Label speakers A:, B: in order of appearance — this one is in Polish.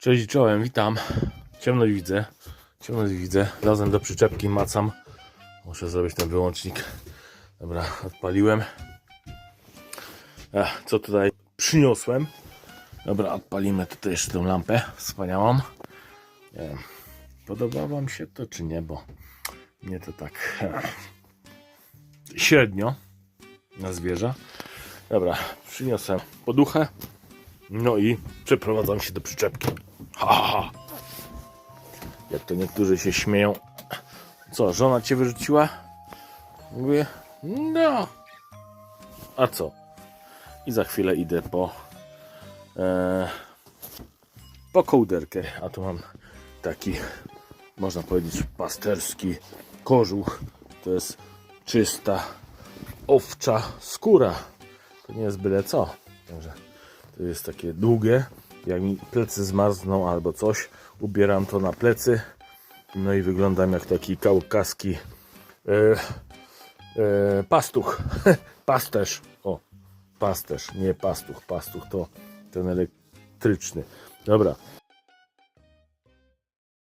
A: Cześć czołem, witam. Ciemność widzę. Ciemność widzę. Razem do przyczepki macam. Muszę zrobić ten wyłącznik. Dobra, odpaliłem. Ech, co tutaj przyniosłem? Dobra, odpalimy tutaj jeszcze tą lampę wspaniałą. Nie wiem, podoba Wam się to czy nie, bo mnie to tak średnio na zwierza. Dobra, przyniosłem poduchę. No i przeprowadzam się do przyczepki. Ha, ha. Jak to niektórzy się śmieją. Co, żona cię wyrzuciła? Mówię, no. A co? I za chwilę idę po e, po kołderkę. A tu mam taki, można powiedzieć, pasterski kożuch. To jest czysta owcza skóra. To nie jest byle co. Także to jest takie długie. Jak mi plecy zmarzną albo coś, ubieram to na plecy. No i wyglądam jak taki kaukaski e, e, pastuch. Pasterz. O, pasterz, nie pastuch. Pastuch to ten elektryczny. Dobra,